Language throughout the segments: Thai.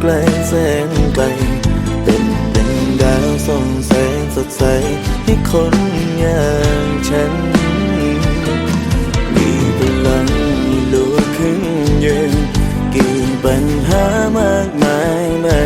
ไกลแสนไกลเป็นเป็นดาวส่องแสงสดใสให้คนอย่างฉัน มีพลังลุกขึ้นยืนกี่ปัญหามากมายไม่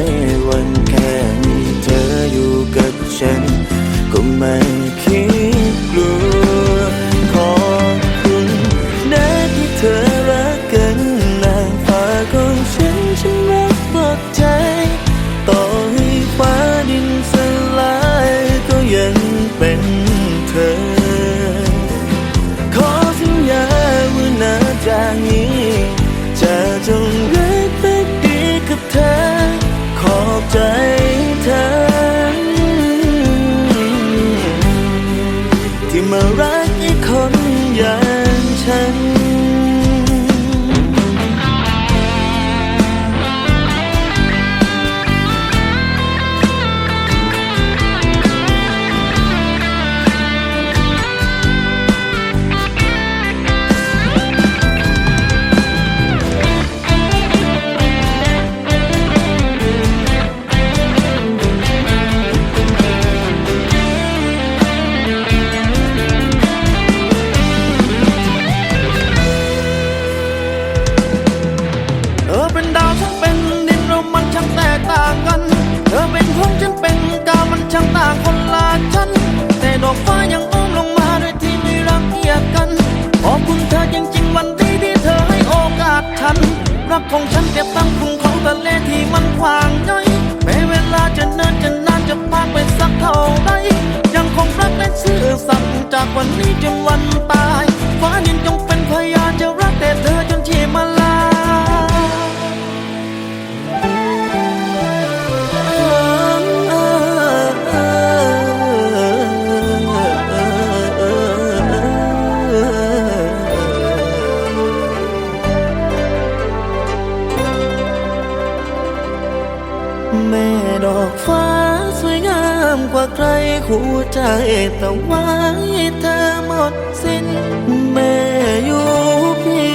างคนลาชั้นแต่ดอกฟ้ายังอ้อมลงมาด้วยที่ไม่รังเกียจกันขอบคุณเธอจริงๆวันดีที่เธอให้โอกาสฉัน รักของฉันเก็บตั้งคุ้งของทะเลที่มันขวางย่อยแม้เวลาจะเนินจะนานจะพากไปสักเท่าใดยังคงรักและซื่อสัตย์จากวันนี้จนวันตายามกว่าใครหัวใจแต่ไว้เธอหมดสิ้นแม่อยู่เพีย